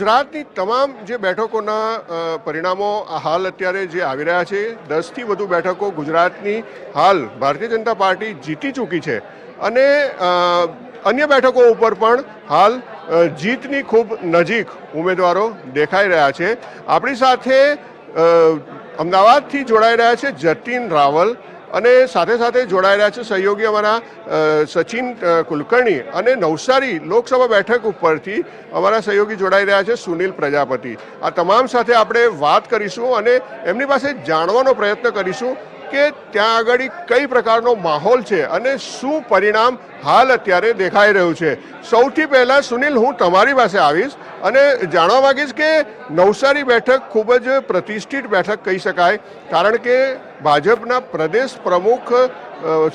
ગુજરાતની તમામ જે બેઠકોના પરિણામો હાલ અત્યારે જે આવી રહ્યા છે, દસથી વધુ બેઠકો ગુજરાતની હાલ ભારતીય જનતા પાર્ટી જીતી ચૂકી છે. અને અન્ય બેઠકો ઉપર પણ હાલ જીતની ખૂબ નજીક ઉમેદવારો દેખાઈ રહ્યા છે. આપણી સાથે અમદાવાદથી જોડાઈ રહ્યા છે જતીન રાવલ. અને સાથે સાથે રહ્યા છે સહયોગી અમારા સચિન કુલકર્ણી અને નવસારી લોકસભા બેઠક ઉપરથી અમારા સહયોગી જોડાઈ રહ્યા છે સુનિલ પ્રજાપતિ. આ તમામ સાથે આપણે વાત કરીશું અને એમની પાસે જાણવાનો પ્રયત્ન કરીશું કે ત્યાં આગળ કઈ પ્રકારનો માહોલ છે અને શું પરિણામ હાલ અત્યારે દેખાઈ રહ્યું છે. સૌથી પહેલાં સુનિલ, હું તમારી પાસે આવીશ. અને જાણવા માગીશ કે નવસારી બેઠક ખૂબ જ પ્રતિષ્ઠિત બેઠક કહી શકાય, કારણ કે ભાજપના પ્રદેશ પ્રમુખ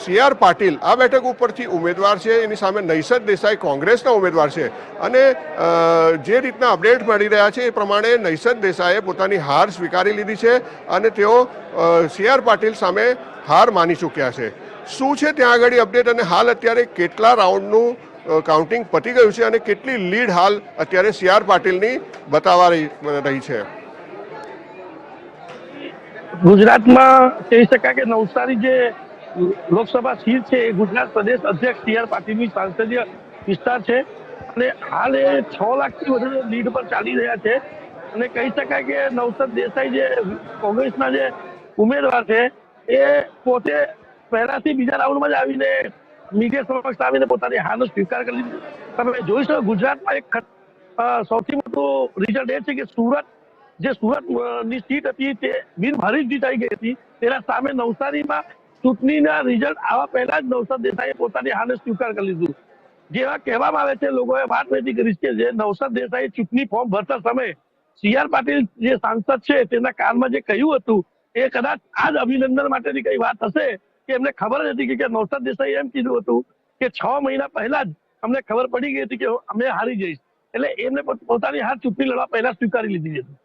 સી આર પાટીલ આ બેઠક ઉપરથી ઉમેદવાર છે, એની સામે નૈસદ દેસાઈ કોંગ્રેસના ઉમેદવાર છે. અને જે રીતના અપડેટ મળી રહ્યા છે એ પ્રમાણે નૈસદ દેસાઈએ પોતાની હાર સ્વીકારી લીધી છે અને તેઓ સી આર પાટીલ સામે હાર માની ચૂક્યા છે. શું છે ત્યાં આગળ અપડેટ અને હાલ અત્યારે કેટલા રાઉન્ડનું કાઉન્ટિંગ પતી ગયું છે અને કેટલી લીડ હાલ અત્યારે સી આર પાટીલની બતાવા રહી છે. ગુજરાતમાં કહી શકાય કે નવસારી જે લોકસભા સીટ છે એ ગુજરાત પ્રદેશ અધ્યક્ષ સી આર પાટીલની સાંસદીય વિસ્તાર છે. અને હાલ એ છ લાખથી વધુ લીડ પર ચાલી રહ્યા છે. અને કહી શકાય કે નવસદ દેસાઈ જે કોંગ્રેસના જે ઉમેદવાર છે, એ પોતે પહેલાથી બીજા રાઉન્ડમાં જ આવીને મીડિયા સમક્ષ આવીને પોતાની હારનો સ્વીકાર કરી લીધી. તમે જોઈ શકો ગુજરાતમાં એક સૌથી મોટું રિઝલ્ટ એ છે કે સુરત જે સુરતની સીટ હતી તે બિનહરીફ જીતાઈ ગઈ હતી. તેના સામે નવસારીમાં ચૂંટણીના રિઝલ્ટ આવા પહેલા જ નવસાર દેસાઈએ પોતાની હારને સ્વીકાર કરી લીધું. જેવા કહેવામાં આવે છે, લોકોએ વાત નથી કરી છે જે નવસાદ દેસાઈ ચૂંટણી ફોર્મ ભરતા સમયે સી આર પાટીલ જે સાંસદ છે, તેના કાનમાં જે કહ્યું હતું, એ કદાચ આ જ અભિનંદન માટેની કઈ વાત હશે? કે એમને ખબર જ હતી કે નવસાદ દેસાઈ એમ કીધું હતું કે છ મહિના પહેલા જ અમને ખબર પડી ગઈ હતી કે અમે હારી જઈશ. એટલે એમને પોતાની હાર ચૂંટણી લડવા પહેલા સ્વીકારી લીધી હતી.